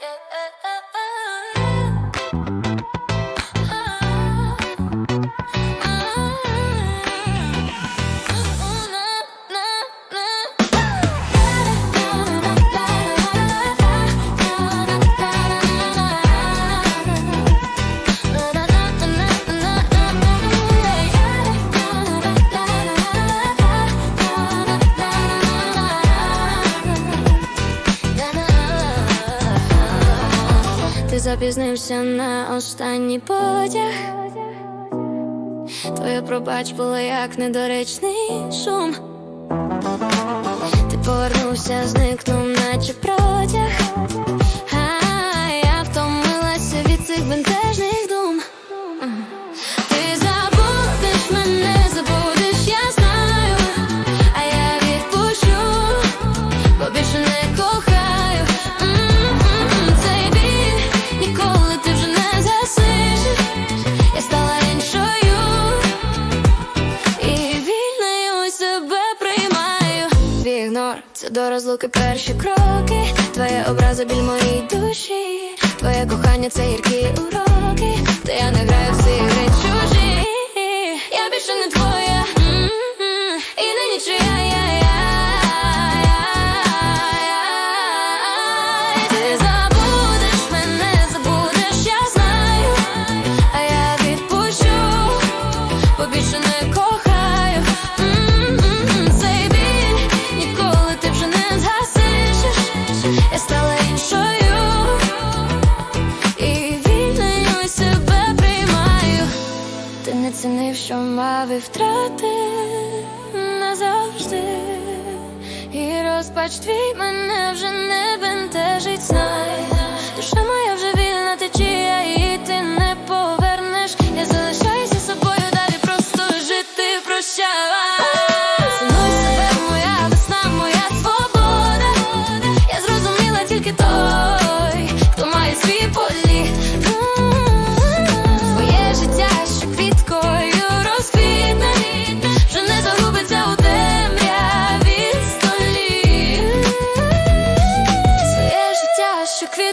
yeah, yeah. запізнився на останній потяг. твоя пробач була як недоречний шум. Ти повернувся, зникнув, наче правда. Це до розлуки перші кроки, твоя образа біль моїй душі, твоє кохання це гіркі уроки. оцінив, що мав і втрати назавжди, і розпач твій мене вже не.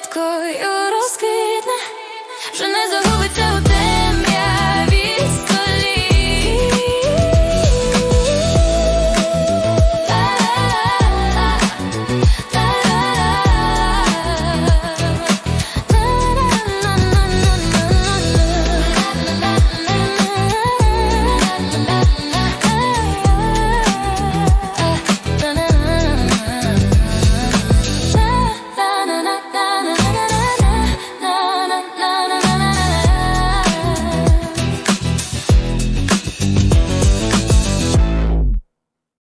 could you